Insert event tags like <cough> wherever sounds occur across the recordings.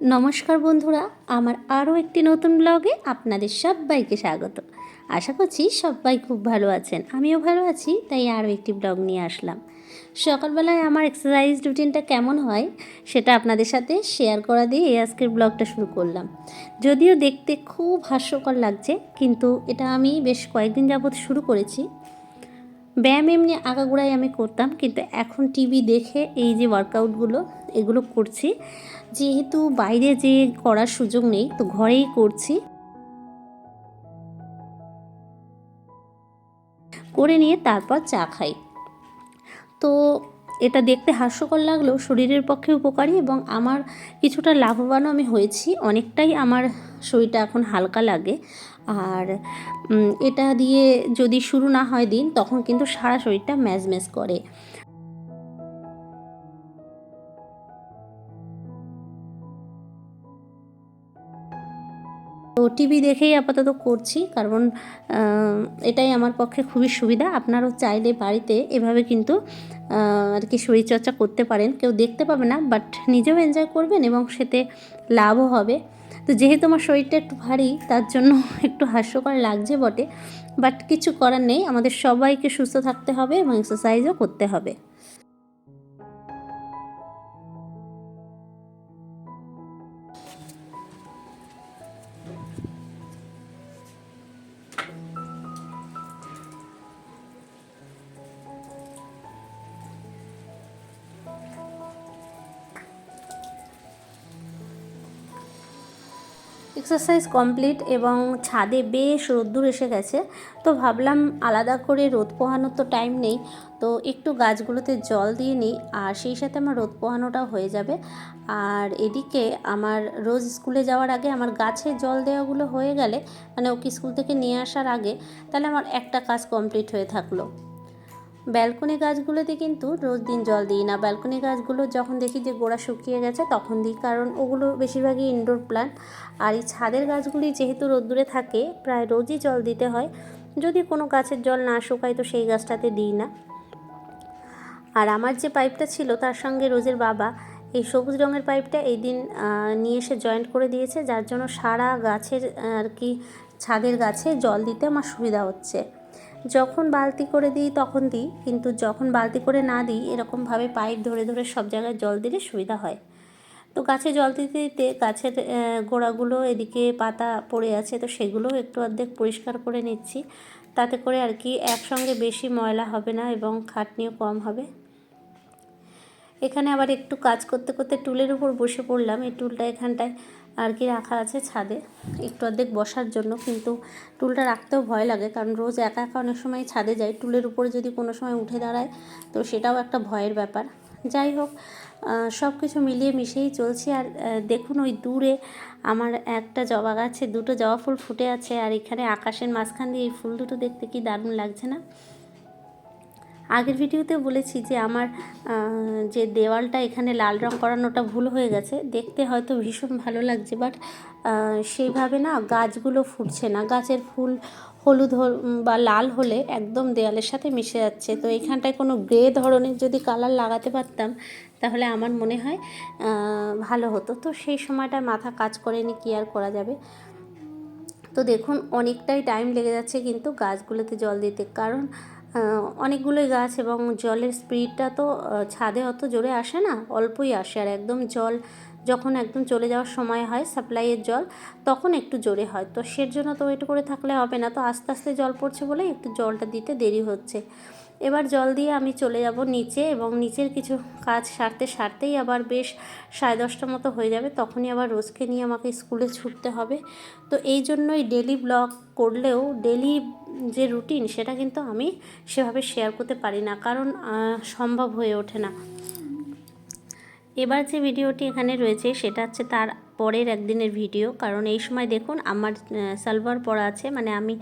নমস্কার বন্ধুরা, আমার আরও একটি নতুন ব্লগে আপনাদের সবাইকে স্বাগত। আশা করছি সবাই খুব ভালো আছেন, আমিও ভালো আছি, তাই আরও একটি ব্লগ নিয়ে আসলাম। সকালবেলায় আমার এক্সারসাইজ রুটিনটা কেমন হয় সেটা আপনাদের সাথে শেয়ার করা দিয়ে এই আজকের ব্লগটা শুরু করলাম। যদিও দেখতে খুব হাস্যকর লাগছে, কিন্তু এটা আমি বেশ কয়েকদিন যাবৎ শুরু করেছি। ব্যায়াম এমনি আগাগোড়াই আমি করতাম, কিন্তু এখন টিভি দেখে এই যে ওয়ার্কআউটগুলো এগুলো করছি। যেহেতু বাইরে যে করার সুযোগ নেই, তো ঘরেই করছি। করে নিয়ে তারপর চা খাই। তো এটা দেখতে হাস্যকর লাগলেও শরীরের পক্ষে উপকারী এবং আমার কিছুটা লাভবানও আমি হয়েছি। অনেকটাই আমার শরীরটা এখন হালকা লাগে। আর এটা দিয়ে যদি শুরু না হয় দিন, তখন কিন্তু সারা শরীরটা ম্যাজ ম্যাজ করে। তো টিভি দেখেই আপাতত করছি, কারণ এটাই আমার পক্ষে খুবই সুবিধা। আপনারাও চাইলে বাড়িতে এভাবে কিন্তু আর কি শরীরচর্চা করতে পারেন। কেউ দেখতে পাবে না, বাট নিজেও এনজয় করবেন এবং সেতে লাভও হবে। তো যেহেতু আমার শরীরটা একটু ভারী, তার জন্য <laughs> একটু হাস্যকর লাগছে বটে। বাট কিছু করার নেই, আমাদের সবাইকে সুস্থ থাকতে হবে এবং এক্সারসাইজও করতে হবে। এক্সারসাইজ কমপ্লিট এবং ছাদে বেশ রোদ্দুর এসে গেছে, তো ভাবলাম আলাদা করে রোদ পোহানোর তো টাইম নেই, তো একটু গাছগুলোতে জল দিয়ে নিই আর সেই সাথে আমার রোদ পোহানোটাও হয়ে যাবে। আর এদিকে আমার রোজ স্কুলে যাওয়ার আগে আমার গাছে জল দেওয়াগুলো হয়ে গেলে মানে ওকে স্কুল থেকে নিয়ে আসার আগে, তাহলে আমার একটা কাজ কমপ্লিট হয়ে থাকল। ব্যালকনি গাছগুলোতে কিন্তু রোজ দিন জল দিই না। ব্যালকনি গাছগুলো যখন দেখি যে গোড়া শুকিয়ে গেছে, তখন দিই। কারণ ওগুলো বেশিরভাগই ইনডোর প্ল্যান্ট আর এই ছাদের গাছগুলি যেহেতু রোদ্দুরে থাকে, প্রায় রোজই জল দিতে হয়। যদি কোনো গাছের জল না শুকায় তো সেই গাছটাতে দিই না। আর আমার যে পাইপটা ছিল, তার সঙ্গে রোজের বাবা এই সবুজ রঙের পাইপটা এই দিন নিয়ে এসে জয়েন্ট করে দিয়েছে। যার জন্য সারা গাছের আর কি ছাদের গাছে জল দিতে আমার সুবিধা হচ্ছে। যখন বালতি করে দিই তখন দিই, কিন্তু যখন বালতি করে না দিই, এরকমভাবে পাইপ ধরে ধরে সব জায়গায় জল দিলে সুবিধা হয়। তো গাছে জল দিতে দিতে গাছের গোড়াগুলো এদিকে পাতা পড়ে আছে, তো সেগুলোও একটু অর্ধেক পরিষ্কার করে নিচ্ছি। তাতে করে আর কি একসঙ্গে বেশি ময়লা হবে না এবং খাটনিও কম হবে। এখানে আবার একটু কাজ করতে করতে টুলের উপর বসে পড়লাম। এই টুলটা এখানটায় আর কি রাখা আছে ছাদে। একটু অর্ধেক বসার জন্য, কিন্তু টুলটা রাখতেও ভয় লাগে, কারণ রোজ একা একা অনেক সময় ছাদে যাই। টুলের উপরে যদি কোনো সময় উঠে দাঁড়ায়, তো সেটাও একটা ভয়ের ব্যাপার। যাই হোক সব কিছু মিলিয়ে মিশেই চলছে। আর দেখুন ওই দূরে আমার একটা জবা গাছে, দুটো জবা ফুল ফুটে আছে, আর এখানে আকাশের মাঝখান দিয়ে এই ফুল দুটো দেখতে কি দারুণ লাগছে না? আগের ভিডিওতে বলেছি যে আমার যে দেওয়ালটা এখানে লাল রং করানোটা ভুল হয়ে গেছে। দেখতে হয়তো ভীষণ ভালো লাগছে বাট সেইভাবে না গাছগুলো ফুটছে না। গাছের ফুল হলুদ বা লাল হলে একদম দেওয়ালের সাথে মিশে যাচ্ছে। তো এখানটায় কোনো গ্রে ধরনের যদি কালার লাগাতে পারতাম, তাহলে আমার মনে হয় ভালো হতো। তো সেই সময়টা মাথা কাজ করেনি কি আর করা যাবে? তো দেখুন, অনেকটাই টাইম লেগে যাচ্ছে কিন্তু গাছগুলোতে জল দিতে। কারণ অনেকগুলোই গাছ এবং জলের স্পিডটা তো ছাদে অত জোরে আসে না, অল্পই আসে। আর একদম জল যখন একদম চলে যাওয়ার সময় হয়, সাপ্লাইয়ের জল, তখন একটু জোরে হয়। তো সের জন্য তো ওয়েট করে থাকলে হবে না। তো আস্তে আস্তে জল পড়ছে বলে একটু জলটা দিতে দেরি হচ্ছে। এবার জল দিয়ে আমি চলে যাব নিচে এবং নিচের কিছু কাজ সারতে সারতেই আবার বেশ সাড়ে দশটা মতো হয়ে যাবে। তখনই আবার রোজকে নিয়ে আমাকে স্কুলে ছুটতে হবে। তো এই জন্যই ডেলি ব্লগ করলেও ডেলি যে রুটিন সেটা কিন্তু আমি সেভাবে শেয়ার করতে পারি না, কারণ সম্ভব হয়ে ওঠে না। এবার যে ভিডিওটি এখানে রয়েছে সেটা হচ্ছে তার পরের একদিনের ভিডিও। কারণ এই সময় দেখুন, আমার সালভার পরা আছে মানে আমি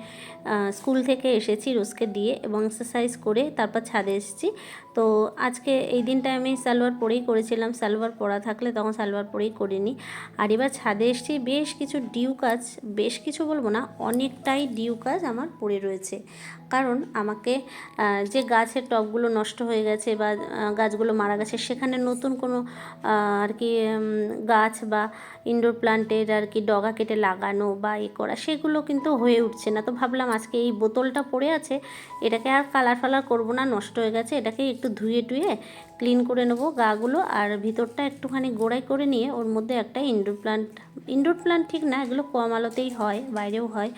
স্কুল থেকে এসেছি রোজকে দিয়ে এবং এক্সারসাইজ করে তারপর ছাদে এসেছি। তো আজকে এই দিনটায় আমি সালোয়ার পরেই করেছিলাম। সালোয়ার পরা থাকলে তখন সালোয়ার পরেই করিনি। আর এবার ছাদে এসেছি, বেশ কিছু ডিউ কাজ, বেশ কিছু বলব না, অনেকটাই ডিউ কাজ আমার পড়ে রয়েছে। কারণ আমাকে যে গাছের টবগুলো নষ্ট হয়ে গেছে বা গাছগুলো মারা গেছে, সেখানে নতুন কোনো আর কি গাছ বা ইনডোর প্লান্টের আর কি ডগা কেটে লাগানো বা এ করা, সেগুলো কিন্তু হয়ে উঠছে না। তো ভাবলাম আজকে এই বোতলটা পড়ে আছে, এটাকে আর কালার ফালার করব না, নষ্ট হয়ে গেছে, এটাকে একটু ধুয়ে টুয়ে ক্লিন করে নেব গাগুলো আর ভিতরটা একটুখানি গোড়াই করে নিয়ে ওর মধ্যে একটা ইনডোর প্লান্ট ইনডোর প্লান্ট ঠিক না, এগুলো কম আলোতেই হয়, বাইরেও হয়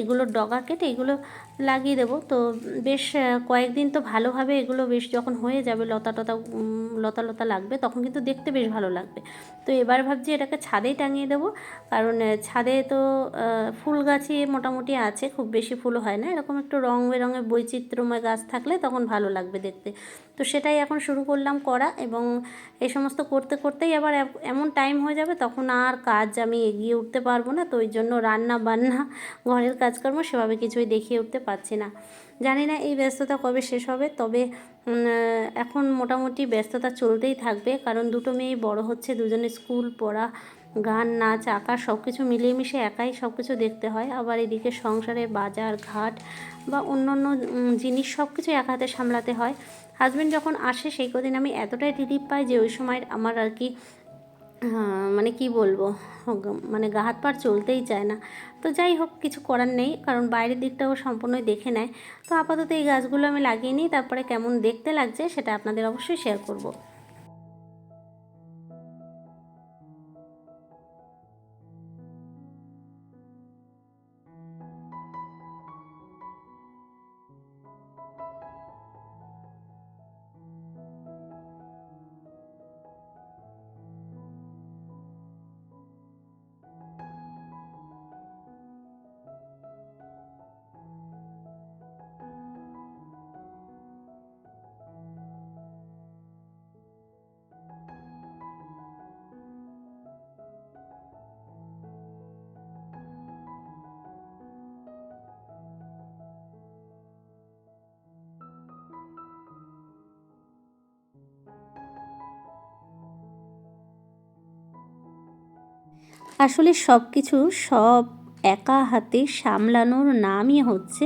এগুলো ডগা কেটে এগুলো লাগিয়ে দেবো। তো বেশ কয়েকদিন তো ভালোভাবে এগুলো বেশ যখন হয়ে যাবে, লতা টতা লতা লতা লাগবে, তখন কিন্তু দেখতে বেশ ভালো লাগবে। তো এবার ভাবছি এটাকে ছাদেই টাঙিয়ে দেবো, কারণ ছাদে তো ফুল গাছই মোটামুটি আছে, খুব বেশি ফুল হয় না। এরকম একটু রং বেরঙের বৈচিত্র্যময় গাছ থাকলে তখন ভালো লাগবে দেখতে। তো সেটাই এখন শুরু করলাম করা এবং এই সমস্ত করতে করতেই আবার এমন টাইম হয়ে যাবে, তখন আর কাজ আমি এগিয়ে উঠতে পারব না। তো ওই জন্য রান্না বান্না ঘরের কাজকর্ম সেভাবে কিছুই দেখিয়ে উঠতে পারছি না। জানি না এই ব্যস্ততা কবে শেষ হবে, তবে এখন মোটামুটি ব্যস্ততা চলতেই থাকবে, কারণ দুটো মেয়েই বড় হচ্ছে, দুজনে স্কুল পড়া, গান, নাচ, আঁকা সব কিছু মিলিয়ে একাই সব কিছু দেখতে হয়। আবার এদিকে সংসারে বাজার, ঘাট বা অন্য অন্য জিনিস সব কিছু এক হাতে সামলাতে হয়। হাজব্যান্ড যখন আসে, সেই কদিন আমি এতটাই রিলিফ পাই যে ওই সময় আমার আর কি মানে কি বলব? মানে গা হাত পার চলতেই চায় না। তো যাই হোক, কিছু করার নেই, কারণ বাইরের দিকটাও সম্পূর্ণই দেখে নেয়। তো আপাতত এই গাছগুলো আমি লাগিয়ে নিই, তারপরে কেমন দেখতে লাগছে সেটা আপনাদের অবশ্যই শেয়ার করব। আসলে সব কিছু সব একা হাতে সামলানোর নামই হচ্ছে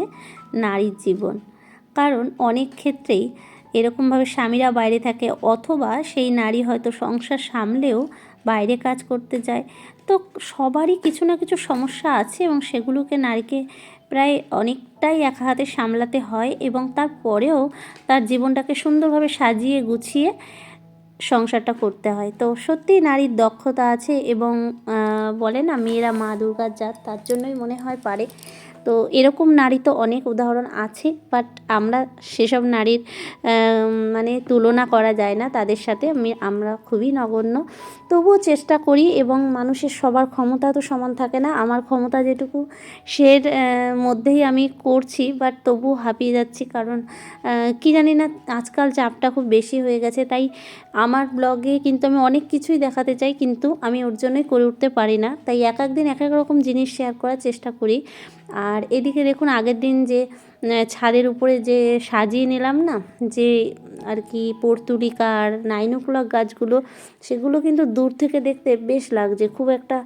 নারীর জীবন। কারণ অনেক ক্ষেত্রেই এরকমভাবে স্বামীরা বাইরে থাকে অথবা সেই নারী হয়তো সংসার সামলেও বাইরে কাজ করতে যায়। তো সবারই কিছু না কিছু সমস্যা আছে এবং সেগুলোকে নারীকে প্রায় অনেকটাই একা হাতে সামলাতে হয় এবং তারপরেও তার জীবনটাকে সুন্দরভাবে সাজিয়ে গুছিয়ে সংসারটা করতে হয়। তো সত্যি নারীর দক্ষতা আছে এবং বলে না মেয়েরা মা দুর্গার জাত তার জন্যই মনে হয় পারে। তো এরকম নারী তো অনেক উদাহরণ আছে বাট আমরা সেসব নারীর মানে তুলনা করা যায় না। তাদের সাথে আমি, আমরা খুবই নগণ্য। তবুও চেষ্টা করি এবং মানুষের সবার ক্ষমতা তো সমান থাকে না। আমার ক্ষমতা যেটুকু, সের মধ্যেই আমি করছি বাট তবুও হাঁপিয়ে যাচ্ছি কারণ কি জানি না, আজকাল চাপটা খুব বেশি হয়ে গেছে। তাই আমার ব্লগে কিন্তু আমি অনেক কিছুই দেখাতে চাই, কিন্তু আমি ওর জন্যই করে উঠতে পারি না। তাই এক এক দিন এক এক রকম জিনিস শেয়ার করার চেষ্টা করি। আর এদিকে দেখুন, আগের দিন যে ছাদের উপরে যে সাজিয়ে নিলাম না, যে আর কি পর্তুলিকা আর নাইনোকুলক গাছগুলো, সেগুলো কিন্তু দূর থেকে দেখতে বেশ লাগছে। খুব একটা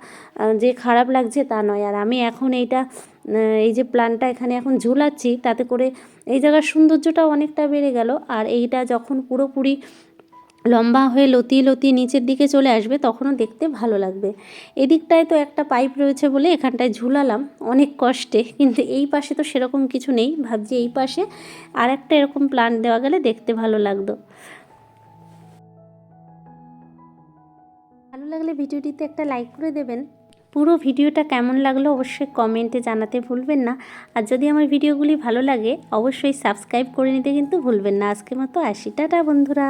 যে খারাপ লাগছে তা নয়। আর আমি এখন এইটা এই যে প্ল্যানটা এখানে এখন ঝুলাচ্ছি, তাতে করে এই জায়গার সৌন্দর্যটা অনেকটা বেড়ে গেল। আর এইটা যখন পুরোপুরি লম্বা হয়ে লতিয়ে লতিয়ে নিচের দিকে চলে আসবে, তখনও দেখতে ভালো লাগবে। এদিকটায় তো একটা পাইপ রয়েছে বলে এখানটায় ঝুলালাম, অনেক কষ্টে, কিন্তু এই পাশে তো সেরকম কিছু নেই। ভাবছি এই পাশে আর একটা এরকম প্লান্ট দেওয়া গেলে দেখতে ভালো লাগতো। ভালো লাগলে ভিডিওটিতে একটা লাইক করে দেবেন। পুরো ভিডিওটা কেমন লাগল অবশ্যই কমেন্টে জানাতে ভুলবেন না। আর যদি আমার ভিডিওগুলি ভালো লাগে, অবশ্যই সাবস্ক্রাইব করে নিতে কিন্তু ভুলবেন না। আজকের মতো আসি, টাটা বন্ধুরা।